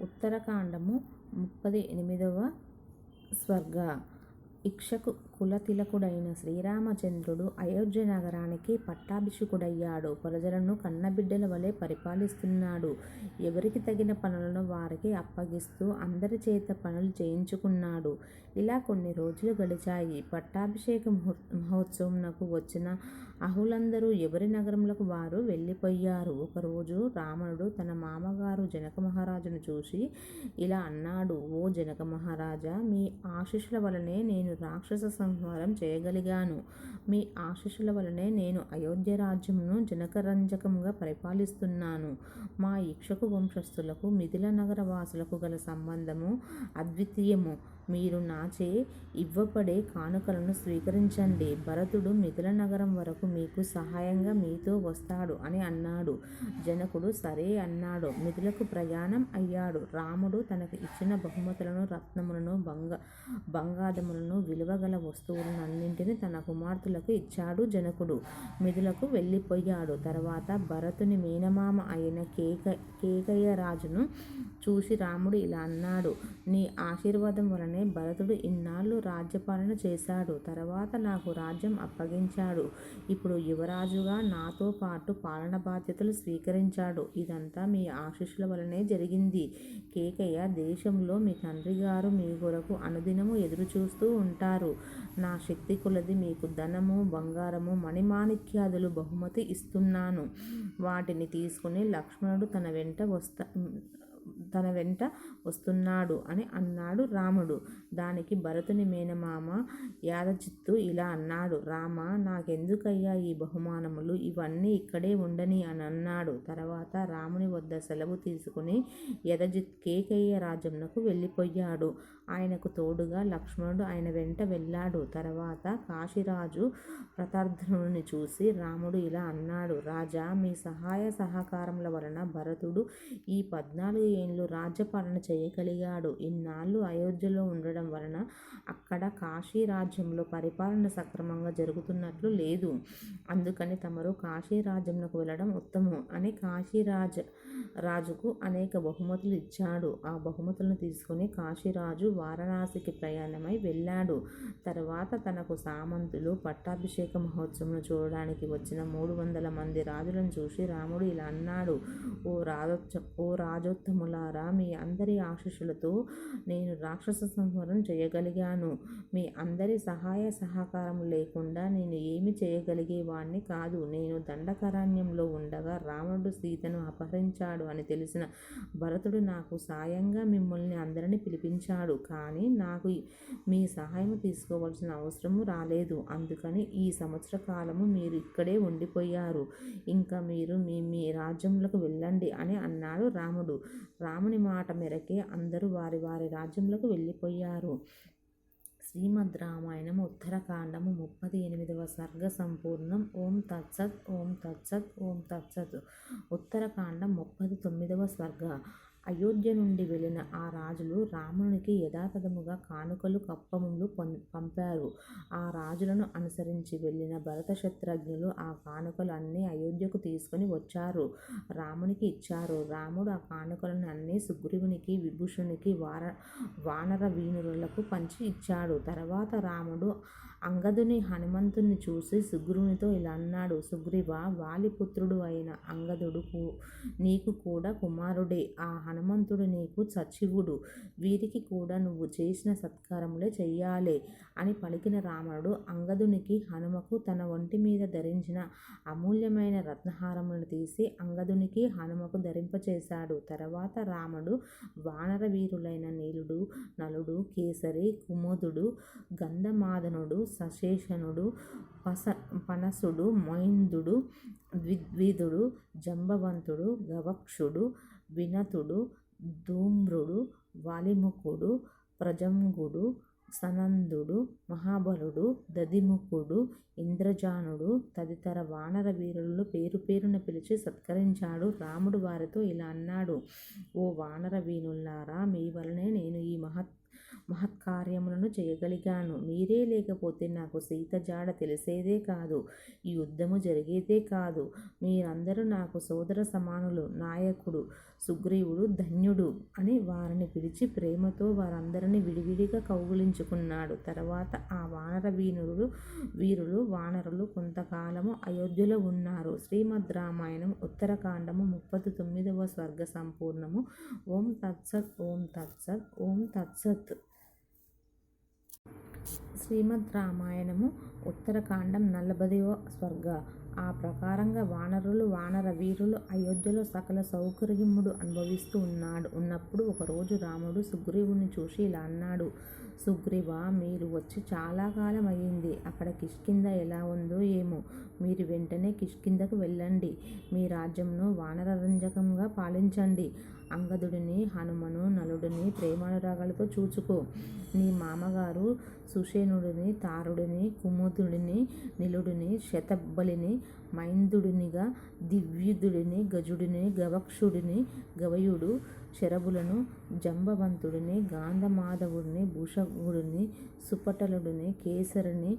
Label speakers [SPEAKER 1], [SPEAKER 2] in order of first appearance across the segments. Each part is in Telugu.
[SPEAKER 1] ఉత్తరకాండము ముప్పది ఎనిమిదవ స్వర్గ. ఇక్షకు కులతిలకుడైన శ్రీరామచంద్రుడు అయోధ్య నగరానికి పట్టాభిషికుడయ్యాడు. ప్రజలను కన్నబిడ్డల వలె పరిపాలిస్తున్నాడు. ఎవరికి తగిన పనులను వారికి అప్పగిస్తూ అందరి చేత పనులు చేయించుకున్నాడు. ఇలా కొన్ని రోజులు గడిచాయి. పట్టాభిషేక మహోత్సవంనకు వచ్చిన అహులందరూ ఎవరి నగరములకు వారు వెళ్ళిపోయారు. ఒకరోజు రావణుడు తన మామగారు జనక మహారాజును చూసి ఇలా అన్నాడు ఓ జనక మహారాజా! మీ ఆశీస్సుల వలనే నేను రాక్షస సంహారం చేయగలిగాను. మీ ఆశీస్సుల వలనే నేను అయోధ్య రాజ్యమును జనకరంజకంగా పరిపాలిస్తున్నాను. మా ఇక్షకు వంశస్థులకు మిథిల నగర వాసులకు గల సంబంధము అద్వితీయము. మీరు నాచే ఇవ్వబడే కానుకలను స్వీకరించండి. భరతుడు మిథుల నగరం వరకు మీకు సహాయంగా మీతో వస్తాడు అని అన్నాడు. జనకుడు సరే అన్నాడు. మిథులకు ప్రయాణం అయ్యాడు. రాముడు తనకు ఇచ్చిన బహుమతులను, రత్నములను, బంగ బంగారములను, విలువగల వస్తువులను అన్నింటిని తన కుమార్తెలకు ఇచ్చాడు. జనకుడు మిథులకు వెళ్ళిపోయాడు. తర్వాత భరతుని మీనమామ అయిన కేక కేకయ్య రాజును చూసి రాముడు ఇలా అన్నాడు నీ ఆశీర్వాదం వలనే భరతుడు ఇన్నాళ్ళు రాజ్యపాలన చేశాడు. తర్వాత నాకు రాజ్యం అప్పగించాడు. ఇప్పుడు యువరాజుగా నాతో పాటు పాలన బాధ్యతలు స్వీకరించాడు. ఇదంతా మీ ఆశీస్సుల వలనే జరిగింది. కేకయ్య దేశంలో మీ తండ్రి గారు మీ కొరకు అనుదినము ఎదురుచూస్తూ ఉంటారు. నా శక్తి కొలది మీకు ధనము, బంగారము, మణిమాణిక్యాదులు బహుమతి ఇస్తున్నాను. వాటిని తీసుకుని లక్ష్మణుడు తన వెంట వస్తా తన వెంట వస్తున్నాడు అని అన్నాడు రాముడు. దానికి భరతుని మేనమామ యాదచిత్తు ఇలా అన్నాడు రామ నాకెందుకయ్యా ఈ బహుమానములు? ఇవన్నీ ఇక్కడే ఉండని అని అన్నాడు. తర్వాత రాముని వద్ద సెలవు తీసుకుని యదజిత్ కేకయ్య రాజ్యమునకు వెళ్ళిపోయాడు. ఆయనకు తోడుగా లక్ష్మణుడు ఆయన వెంట వెళ్ళాడు. తర్వాత కాశీరాజు ప్రతార్థనుని చూసి రాముడు ఇలా అన్నాడు రాజా! మీ సహాయ సహకారముల వలన భరతుడు ఈ పద్నాలుగు ఏండ్లు రాజ్యపాలన చేయగలిగాడు. ఇన్నాళ్ళు అయోధ్యలో ఉండడం వలన అక్కడ కాశీ రాజ్యంలో పరిపాలన సక్రమంగా జరుగుతున్నట్లు లేదు. అందుకని తమరు కాశీ రాజ్యమునకు వెళ్ళడం ఉత్తమం అని రాజుకు అనేక బహుమతులు ఇచ్చాడు. ఆ బహుమతులను తీసుకుని కాశీరాజు వారణాసికి ప్రయాణమై వెళ్ళాడు. తర్వాత తనకు సామంతులు పట్టాభిషేక మహోత్సవం చూడడానికి వచ్చిన మూడు వందల మంది రాజులను చూసి రాముడు ఇలా అన్నాడు ఓ రాజోత్తములారా! మీ అందరి ఆశీస్సులతో నేను రాక్షస సంహారం చేయగలిగాను. మీ అందరి సహాయ సహకారం లేకుండా నేను ఏమి చేయగలిగేవాణ్ణి కాదు. నేను దండకారణ్యంలో ఉండగా రావణుడు సీతను అపహరించాడు అని తెలిసిన భరతుడు నాకు సాయంగా మిమ్మల్ని అందరినీ పిలిపించాడు. కానీ నాకు మీ సహాయం తీసుకోవాల్సిన అవసరము రాలేదు. అందుకని ఈ సంవత్సర కాలము మీరు ఇక్కడే ఉండిపోయారు. ఇంకా మీరు మీ మీ రాజ్యములకు వెళ్ళండి అని అన్నాడు రాముడు. రాముని మాట మేరకే అందరూ వారి వారి రాజ్యములకు వెళ్ళిపోయారు. శ్రీమద్ రామాయణము ఉత్తరకాండము ముప్పది ఎనిమిదవ సర్గ సంపూర్ణం. ఓం తత్సత్ ఓం తత్సత్ ఓం తత్సత్. ఉత్తరకాండం ముప్పది తొమ్మిదవ సర్గ. అయోధ్య నుండి వెళ్ళిన ఆ రాజులు రామునికి యథాతథముగా కానుకలు కప్పములు పంపారు. ఆ రాజులను అనుసరించి వెళ్ళిన భరత శత్రుఘ్నులు ఆ కానుకలు అన్నీ అయోధ్యకు తీసుకుని వచ్చారు. రామునికి ఇచ్చారు. రాముడు ఆ కానుకలను అన్నీ సుగ్రీవునికి, విభీషణునికి, వానర వీణులకు పంచి ఇచ్చాడు. తర్వాత రాముడు అంగదుని హనుమంతుని చూసి సుగ్రీవునితో ఇలా అన్నాడు సుగ్రీవ వాలి పుత్రుడు అయిన అంగదుడు నీకు కూడా కుమారుడే. ఆ హనుమంతుడు నీకు సచివుడు. వీరికి కూడా నువ్వు చేసిన సత్కారములే చెయ్యాలి అని పలికిన రావణుడు అంగదునికి, హనుమకు తన ఒంటి మీద ధరించిన అమూల్యమైన రత్నహారములను తీసి అంగదునికి, హనుమకు ధరింపచేశాడు. తర్వాత రాముడు వానర వీరులైన నీలుడు, నలుడు, కేసరి, కుముదుడు, గంధమాదనుడు, సుషేణుడు, పనసుడు, మైందుడు, ద్విద్విధుడు జంబవంతుడు గవక్షుడు వినతుడు, ధూమ్రుడు, వాలిముఖుడు, ప్రజంగుడు, సనందుడు, మహాబలుడు, దదిముఖుడు ఇంద్రజానుడు తదితర వానర వీరులను పేరుపేరున పిలిచి సత్కరించాడు. రాముడు వారితో ఇలా అన్నాడు ఓ వానర వీనులారా! మీ వలనే నేను ఈ మహత్కార్యములను చేయగలిగాను. మీరే లేకపోతే నాకు సీత జాడ తెలిసేదే కాదు. ఈ యుద్ధము జరిగేదే కాదు. మీరందరూ నాకు సోదర సమానులు. నాయకుడు సుగ్రీవుడు ధన్యుడు అని వారిని పిలిచి ప్రేమతో వారందరినీ విడివిడిగా కౌగులించుకున్నాడు తర్వాత ఆ వానర వీనులు వీరులు వానరులు కొంతకాలము అయోధ్యలో ఉన్నారు శ్రీమద్ రామాయణం ఉత్తరకాండము ముప్పై తొమ్మిదవ స్వర్గ సంపూర్ణము ఓం తత్సత్ ఓం తత్సత్ ఓం తత్సత్ శ్రీమద్ రామాయణము ఉత్తరకాండం నలభైవ స్వర్గ. ఆ ప్రకారంగా వానరులు వానర వీరులు అయోధ్యలో సకల సౌకర్యముడు అనుభవిస్తూ ఉన్నాడు. ఉన్నప్పుడు ఒకరోజు రాముడు సుగ్రీవుని చూసి ఇలా అన్నాడు సుగ్రీవ మీరు వచ్చి చాలా కాలం అయ్యింది. అక్కడ కిష్కింద ఎలా ఉందో ఏమో. మీరు వెంటనే కిష్కిందకు వెళ్ళండి. మీ రాజ్యంను వానరరంజకంగా పాలించండి. అంగదుడిని హనుమను నలుడిని ప్రేమానురాగాలతో చూచుకో. నీ మామగారు సుషేనుడిని తారుడిని కుముదుడిని నిలుడిని శతబలిని మైందుడినిగా దివ్యుదుడిని గజుడిని గవక్షుడిని గవయుడు శరభులను జంబవంతుడిని గాంధమాధవుడిని భూషగుడిని సుపటలుడిని కేసరిని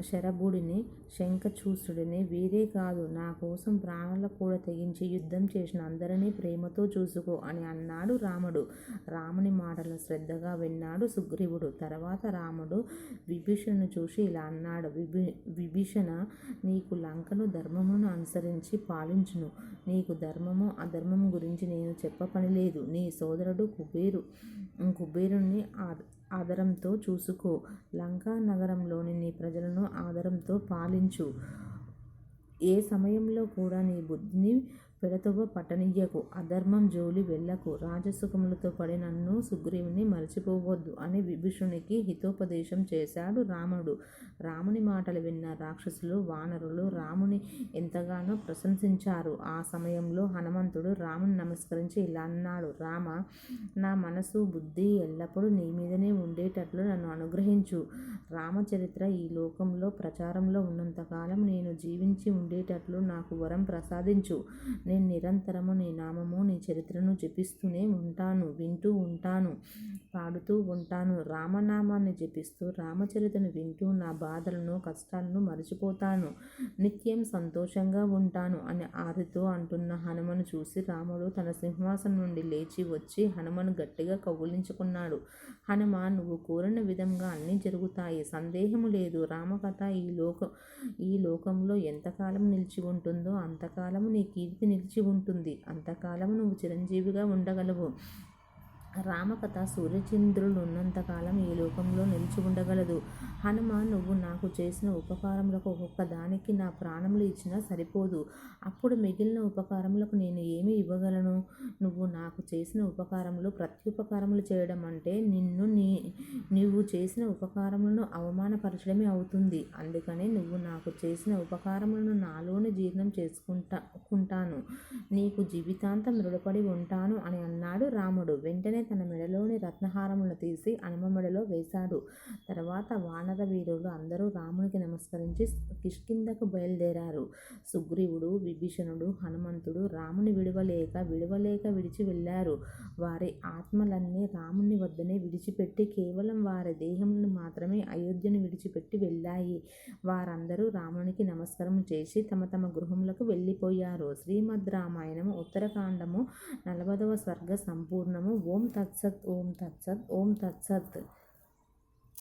[SPEAKER 1] శరభుడిని శంఖచూసుడిని వీరే కాదు నా కోసం ప్రాణాలు కూడా తెగించి యుద్ధం చేసిన అందరినీ ప్రేమతో చూసుకో అని అన్నాడు రాముడు. రాముని మాటలు శ్రద్ధగా విన్నాడు సుగ్రీవుడు. తర్వాత రాముడు విభీషణను చూసి ఇలా అన్నాడు విభీ విభీషణ నీకు లంకను ధర్మమును అనుసరించి పాలించును. నీకు ధర్మము అధర్మము గురించి నేను చెప్పపని లేదు. నీ సోదరుడు కుబేరు కుబేరుణ్ణి ఆదరంతో చూసుకో. లంకా నగరంలోని నీ ప్రజలను ఆదరంతో పాలించు. ఏ సమయంలో కూడా నీ బుద్ధిని పెడతవ పట్టనియ్యకు అధర్మం జోలి వెళ్ళకు రాజసుఖములతో పడి నన్ను సుగ్రీవుని మరచిపోవద్దు అని విభీషణునికి హితోపదేశం చేశాడు రాముడు. రాముని మాటలు విన్న రాక్షసులు వానరులు రాముని ఎంతగానో ప్రశంసించారు. ఆ సమయంలో హనుమంతుడు రాముని నమస్కరించి ఇలా అన్నాడు రామ నా మనసు బుద్ధి ఎల్లప్పుడూ నీ మీదనే ఉండేటట్లు నన్ను అనుగ్రహించు. రామచరిత్ర ఈ లోకంలో ప్రచారంలో ఉన్నంతకాలం నేను జీవించి ఉండేటట్లు నాకు వరం ప్రసాదించు. నేను నిరంతరము నీ నామము నీ చరిత్రను జపిస్తూనే ఉంటాను వింటూ ఉంటాను పాడుతూ ఉంటాను. రామనామాన్ని జపిస్తూ రామచరితను వింటూ నా బాధలను కష్టాలను మర్చిపోతాను. నిత్యం సంతోషంగా ఉంటాను అని ఆరితో అంటున్న హనుమను చూసి రాముడు తన సింహాసనం నుండి లేచి వచ్చి హనుమను గట్టిగా కౌగులించుకున్నాడు. హనుమ నువ్వు కోరిన విధంగా అన్నీ జరుగుతాయి. సందేహము లేదు. రామకథ ఈ లోక ఈ లోకంలో ఎంతకాలం నిలిచి ఉంటుందో అంతకాలము నీ కీర్తిని నిలిచి ఉంటుంది. అంతకాలం నువ్వు చిరంజీవిగా ఉండగలవు. రామకథ సూర్యచంద్రులు ఉన్నంతకాలం ఈ లోకంలో నిలిచి ఉండగలదు హనుమ నువ్వు నాకు చేసిన ఉపకారములకు ఒక్కొక్క దానికి నా ప్రాణములు ఇచ్చినా సరిపోదు. అప్పుడు మిగిలిన ఉపకారములకు నేను ఏమి ఇవ్వగలను? నువ్వు నాకు చేసిన ఉపకారములు ప్రత్యుపకారములు చేయడం అంటే నిన్ను నీ నువ్వు చేసిన ఉపకారములను అవమానపరచడమే అవుతుంది. అందుకని నువ్వు నాకు చేసిన ఉపకారములను నాలోని జీర్ణం చేసుకుంటాను నీకు జీవితాంతం రుణపడి ఉంటాను అని అన్నాడు రాముడు. వెంటనే తన రాముని రత్నహారములను తీసి హనుమ వేశాడు. తర్వాత వానర వీరులు అందరూ రామునికి నమస్కరించి కిష్కిందకు బయలుదేరారు. సుగ్రీవుడు విభీషణుడు హనుమంతుడు రాముని విడవలేక విడవలేక విడిచి వెళ్ళారు. వారి ఆత్మలన్నీ రాముని వద్దనే విడిచిపెట్టి కేవలం వారి దేహములను మాత్రమే అయోధ్యను విడిచిపెట్టి వెళ్ళాయి. వారందరూ రామునికి నమస్కారం చేసి తమ తమ గృహములకు వెళ్ళిపోయారు. శ్రీమద్ రామాయణము ఉత్తరకాండము నలభదవ స్వర్గ సంపూర్ణము. ఓం తత్సత్ ఓం తత్సత్ ఓం తత్సత్